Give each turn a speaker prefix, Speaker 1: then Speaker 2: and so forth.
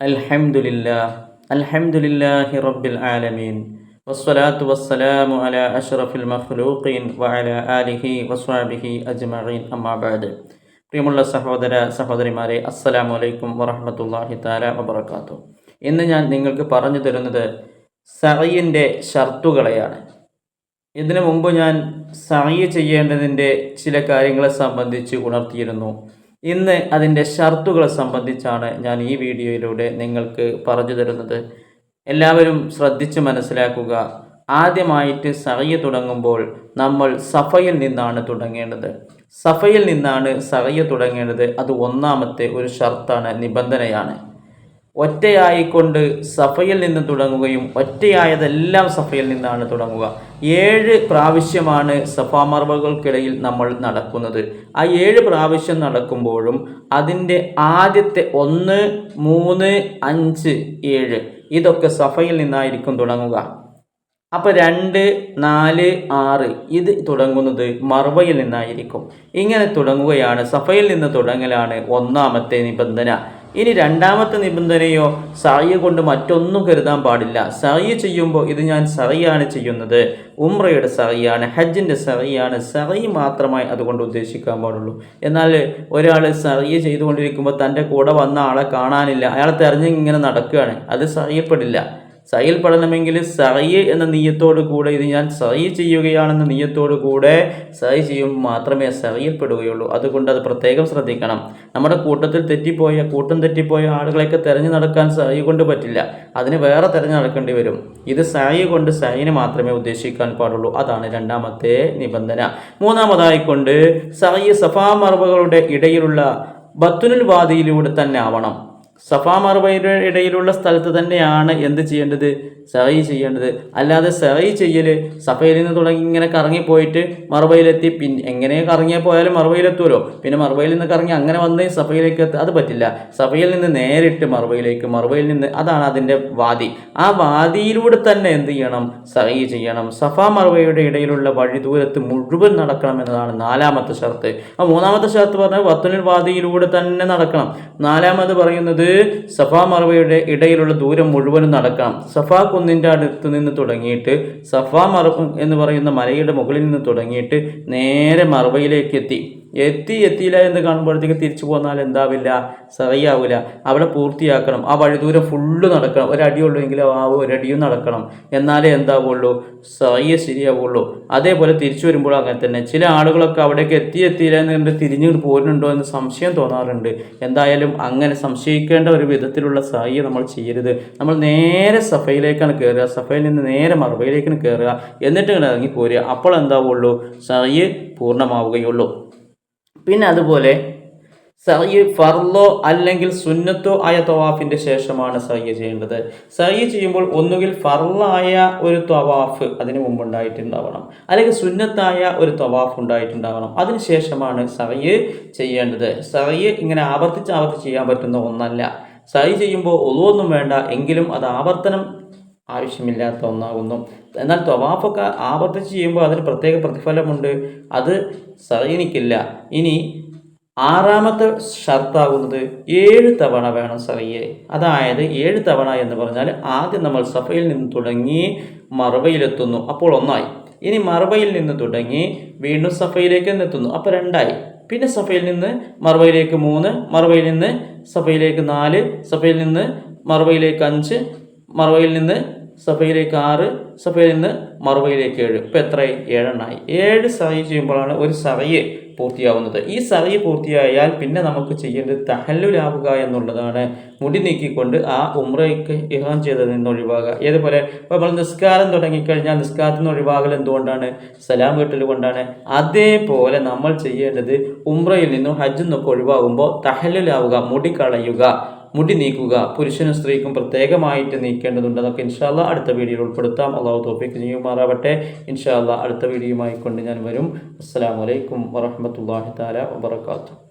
Speaker 1: അൽഹംദുലില്ലാഹ് അൽഹംദുലില്ലാഹി റബ്ബിൽ ആലമീൻ. വസ്സലാത്തു വസ്സലാമു അല അഷ്റഫിൽ മഖ്ലൂഖീൻ വഅല ആലിഹി വസ്വാബിഹി അജ്മഈൻ. അമ്മാബാദ് പ്രിയമുള്ള സഹോദര സഹോദരിമാരെ അസ്സലാമു അലൈക്കും വറഹ്മത്തുള്ളാഹി തആല വബർക്കാത്തു ഇന്ന് ഞാൻ നിങ്ങൾക്ക് പറഞ്ഞു തരുന്നത് സഹയിന്റെ ഷർത്തുകളെയാണ്. ഇതിനു മുമ്പ് ഞാൻ സഹി ചെയ്യേണ്ടതിന്റെ ചില കാര്യങ്ങളെ സംബന്ധിച്ച് ഉണർത്തിയിരുന്നു. ഇന്ന് അതിന്റെ ഷർത്തുകളെ സംബന്ധിച്ചാണ് ഞാൻ ഈ വീഡിയോയിലൂടെ നിങ്ങൾക്ക് പറഞ്ഞു തരുന്നത്. എല്ലാവരും ശ്രദ്ധിച്ച് മനസ്സിലാക്കുക. ആദ്യമായിട്ട് സഹയ തുടങ്ങുമ്പോൾ നമ്മൾ സഫയിൽ നിന്നാണ് തുടങ്ങേണ്ടത്. സഫയിൽ നിന്നാണ് സഹയ തുടങ്ങേണ്ടത്. അത് ഒന്നാമത്തെ ഒരു ഷർത്താണ് നിബന്ധനയാണ്. ഒറ്റയായിക്കൊണ്ട് സഫയിൽ നിന്ന് തുടങ്ങുകയും ഒറ്റയായതെല്ലാം സഫയിൽ നിന്നാണ് തുടങ്ങുക. ഏഴ് പ്രാവശ്യമാണ് സഫാമർവകൾക്കിടയിൽ നമ്മൾ നടക്കുന്നത്. ആ ഏഴ് പ്രാവശ്യം നടക്കുമ്പോഴും അതിന്റെ ആദ്യത്തെ ഒന്ന് മൂന്ന് അഞ്ച് ഏഴ് ഇതൊക്കെ സഫയിൽ നിന്നായിരിക്കും തുടങ്ങുക. അപ്പോൾ രണ്ട് നാല് ആറ് ഇത് തുടങ്ങുന്നത് മർവയിൽ നിന്നായിരിക്കും. ഇങ്ങനെ തുടങ്ങുകയാണ് സഫയിൽ നിന്ന് തുടങ്ങലാണ് ഒന്നാമത്തെ നിബന്ധന. ഇനി രണ്ടാമത്തെ നിബന്ധനയോ സായി കൊണ്ട് മറ്റൊന്നും കരുതാൻ പാടില്ല. സായി ചെയ്യുമ്പോൾ ഇത് ഞാൻ സറിയാണ് ചെയ്യുന്നത്. ഉമ്രയുടെ സറിയാണ് ഹജ്ജിന്റെ സറിയാണ് സറി മാത്രമായി അതുകൊണ്ട് ഉദ്ദേശിക്കാൻ പാടുള്ളൂ. എന്നാൽ ഒരാൾ സറിയ ചെയ്തുകൊണ്ടിരിക്കുമ്പോൾ തന്റെ കൂടെ വന്ന ആളെ കാണാനില്ല. അയാളെ തെരഞ്ഞിങ്ങനെ നടക്കുകയാണ്. അത് സറിയപ്പെടില്ല സയിൽ പഠനമെങ്കിൽ സൈ എന്ന നീയത്തോടു കൂടെ ഇത് ഞാൻ സൈ ചെയ്യുകയാണെന്ന നീയത്തോടു കൂടെ സൈ ചെയ്യും മാത്രമേ സഹയിൽപ്പെടുകയുള്ളൂ. അതുകൊണ്ട് അത് പ്രത്യേകം ശ്രദ്ധിക്കണം. നമ്മുടെ കൂട്ടത്തിൽ തെറ്റിപ്പോയ കൂട്ടം തെറ്റിപ്പോയ ആളുകളെയൊക്കെ തിരഞ്ഞു നടക്കാൻ സൈ കൊണ്ട് പറ്റില്ല. അതിന് വേറെ തിരഞ്ഞു നടക്കേണ്ടി വരും. ഇത് സൈ കൊണ്ട് സൈന് മാത്രമേ ഉദ്ദേശിക്കാൻ പാടുള്ളൂ. അതാണ് രണ്ടാമത്തെ നിബന്ധന. മൂന്നാമതായിക്കൊണ്ട് സൈ സഫാ മറവുകളുടെ ഇടയിലുള്ള ബത്തുനുൽ വാദിയിലൂടെ തന്നെ ആവണം. സഫാ മറുപയുടെ ഇടയിലുള്ള സ്ഥലത്ത് തന്നെയാണ് എന്ത് ചെയ്യേണ്ടത്? സഹി ചെയ്യേണ്ടത്. അല്ലാതെ സഹി ചെയ്യൽ സഫയിൽ നിന്ന് തുടങ്ങി ഇങ്ങനെ കറങ്ങിപ്പോയിട്ട് മറുപയിലെത്തി പിന്നെ എങ്ങനെ കറങ്ങിയാൽ പോയാലും മറുപയിലെത്തുമല്ലോ പിന്നെ മറുപയിൽ നിന്ന് കറങ്ങി അങ്ങനെ വന്ന് സഫയിലേക്ക് എത്തുക അത് പറ്റില്ല. സഫയിൽ നിന്ന് നേരിട്ട് മറുപയിലേക്ക് മറുപയിൽ നിന്ന് അതാണ് അതിന്റെ വാദി. ആ വാദിയിലൂടെ തന്നെ എന്ത് ചെയ്യണം? സഹി ചെയ്യണം. സഫാ മറുപയുടെ ഇടയിലുള്ള വഴി ദൂരത്ത് മുഴുവൻ നടക്കണം എന്നതാണ് നാലാമത്തെ ഷർത്ത്. ആ മൂന്നാമത്തെ ഷർത്ത് പറഞ്ഞാൽ വത്തുനിൽ വാദിയിലൂടെ തന്നെ നടക്കണം. നാലാമത് പറയുന്നത് സഫാ മറവയുടെ ഇടയിലുള്ള ദൂരം മുഴുവനും നടക്കാം. സഫാ കുന്നിന്റെ അടുത്ത് നിന്ന് തുടങ്ങിയിട്ട് സഫാ മറവ് എന്ന് പറയുന്ന മലയുടെ മുകളിൽ നിന്ന് തുടങ്ങിയിട്ട് നേരെ മറവയിലേക്ക് എത്തി. എത്തി എത്തിയില്ല എന്ന് കാണുമ്പോഴത്തേക്ക് തിരിച്ചു പോന്നാൽ എന്താവില്ല? സറിയാവില്ല. അവിടെ പൂർത്തിയാക്കണം. ആ വഴിദൂരം ഫുള്ള് നടക്കണം. ഒരടിയുള്ളൂ എങ്കിലും ആ ഒരടിയും നടക്കണം. എന്നാലേ എന്താവുള്ളൂ? സറിയ ശരിയാവുള്ളൂ. അതേപോലെ തിരിച്ചു വരുമ്പോൾ അങ്ങനെ തന്നെ. ചില ആളുകളൊക്കെ അവിടേക്ക് എത്തി എത്തിയില്ല എന്ന് കണ്ട് തിരിഞ്ഞു പോരുന്നുണ്ടോ എന്ന് സംശയം തോന്നാറുണ്ട്. എന്തായാലും അങ്ങനെ സംശയിക്കേണ്ട ഒരു വിധത്തിലുള്ള സഹായം നമ്മൾ ചെയ്യരുത്. നമ്മൾ നേരെ സഫയിലേക്കാണ് കയറുക സഫയിൽ നിന്ന് നേരെ മറുപയിലേക്കാണ് കയറുക എന്നിട്ട് ഇങ്ങനെ ഇറങ്ങിപ്പോരുക. അപ്പോൾ എന്താവുള്ളൂ? സഹി പൂർണമാവുകയുള്ളൂ. പിന്നെ അതുപോലെ സഹി ഫർലോ അല്ലെങ്കിൽ സുന്നത്തോ ആയ തവാഫിന്റെ ശേഷമാണ് സഹി ചെയ്യേണ്ടത്. സഹി ചെയ്യുമ്പോൾ ഒന്നുകിൽ ഫർലായ ഒരു തവാഫ് അതിന് മുമ്പുണ്ടായിട്ടുണ്ടാവണം. അല്ലെങ്കിൽ സുന്നത്തായ ഒരു തവാഫ് ഉണ്ടായിട്ടുണ്ടാവണം. അതിനുശേഷമാണ് സഹി ചെയ്യേണ്ടത്. സഹി ഇങ്ങനെ ആവർത്തിച്ച് ആവർത്തിച്ച് ചെയ്യാൻ പറ്റുന്ന ഒന്നല്ല. സഹി ചെയ്യുമ്പോൾ ഒന്നും വേണ്ട. എങ്കിലും അത് ആവർത്തനം ആവശ്യമില്ലാത്ത ഒന്നാകുന്നു. എന്നാൽ തൊവാഫൊക്കെ ആവർത്തിച്ച് ചെയ്യുമ്പോൾ അതിന് പ്രത്യേക പ്രതിഫലമുണ്ട്. അത് സഹീനിക്കില്ല. ഇനി ആറാമത്തെ ഷർത്താകുന്നത് ഏഴ് തവണ വേണം സഫയെ അതായത് ഏഴ് തവണ എന്ന് പറഞ്ഞാൽ ആദ്യം നമ്മൾ സഫയിൽ നിന്ന് തുടങ്ങി മറവയിലെത്തുന്നു അപ്പോൾ ഒന്നായി. ഇനി മറവയിൽ നിന്ന് തുടങ്ങി വീണ്ടും സഫയിലേക്ക് എത്തുന്നു. അപ്പോൾ രണ്ടായി. പിന്നെ സഫയിൽ നിന്ന് മറവയിലേക്ക് മൂന്ന് മറവയിൽ നിന്ന് സഫയിലേക്ക് നാല് സഫയിൽ നിന്ന് മറവയിലേക്ക് അഞ്ച് മറവയിൽ നിന്ന് സഫയിലേക്ക് ആറ് സഫയിൽ നിന്ന് മറവയിലേക്ക് ഏഴ്. ഇപ്പോൾ എത്രയായി? ഏഴെണ്ണായി. ഏഴ് സഹി ചെയ്യുമ്പോഴാണ് ഒരു സഹയെ പൂർത്തിയാവുന്നത്. ഈ സഹി പൂർത്തിയായാൽ പിന്നെ നമുക്ക് ചെയ്യേണ്ടത് തഹല്ലുലാവുക എന്നുള്ളതാണ്. മുടി നീക്കിക്കൊണ്ട് ആ ഉമ്രയ്ക്ക് ഇഹാൻ ചെയ്തതിൽ നിന്ന് ഒഴിവാകുക. ഏതുപോലെ ഇപ്പോൾ നമ്മൾ നിസ്കാരം തുടങ്ങിക്കഴിഞ്ഞാൽ നിസ്കാരത്തിൽ നിന്ന് ഒഴിവാകൽ എന്തുകൊണ്ടാണ്? സലാം വീട്ടൽ കൊണ്ടാണ്. അതേപോലെ നമ്മൾ ചെയ്യേണ്ടത് ഉമ്രയിൽ നിന്നും ഹജ്ജിൽ നിന്നൊക്കെ ഒഴിവാകുമ്പോൾ തഹല്ലുലാവുക മുടി കളയുക. മുടി നീക്കുക പുരുഷനും സ്ത്രീക്കും പ്രത്യേകമായിട്ട് നീക്കേണ്ടതുണ്ട്. അതൊക്കെ ഇൻഷാല്ല അടുത്ത വീഡിയോയിൽ ഉൾപ്പെടുത്താം. അള്ളാഹു തോഫിക്ക് ചെയ്യുമാറാവട്ടെ. ഇൻഷാല്ല അടുത്ത വീഡിയോയുമായി കൊണ്ട് ഞാൻ വരും. അസ്സാം വലൈക്കും വറഹമത്തല്ലാഹി താല വാത്തു